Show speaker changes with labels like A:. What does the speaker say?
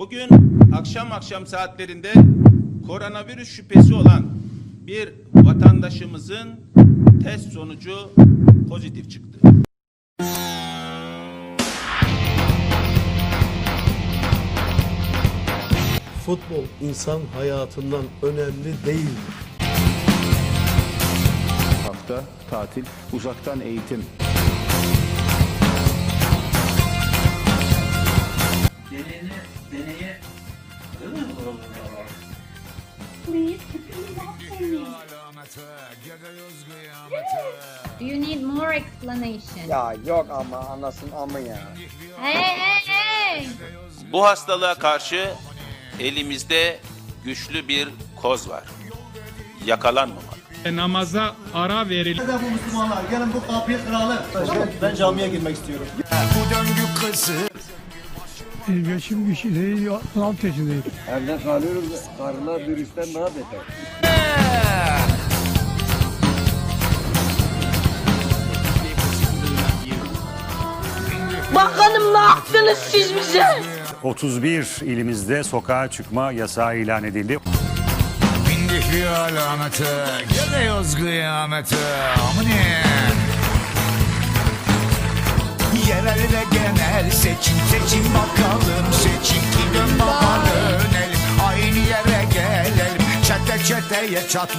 A: Bugün akşam akşam saatlerinde koronavirüs şüphesi olan bir vatandaşımızın test sonucu pozitif çıktı.
B: Futbol insan hayatından önemli değil.
C: hafta tatil, uzaktan eğitim.
D: Please, you need more explanation?
E: Ya yok ama anasın ama ya.
D: Hey, hey, hey!
A: Bu hastalığa karşı elimizde güçlü bir koz var. Yakalanmamak.
F: namaza ara verilir.
B: bu Müslümanlar gelin bu kapıyı kıralım. Ben camiye girmek istiyorum.
F: Yaşım bir şey değil, 16 yaşındayım.
E: Evde kalıyoruz. Karılar virüsten daha beter.
G: Bakalım ne yaptınız siz bize?
H: 31 ilimizde sokağa çıkma yasağı ilan edildi.
I: Bindik alamete Geliyoruz kıyamete Amine Yerel ve genel seçim seçim bakalım Seçim ki dön baba dönelim Aynı yere gelelim Çete çeteye çatma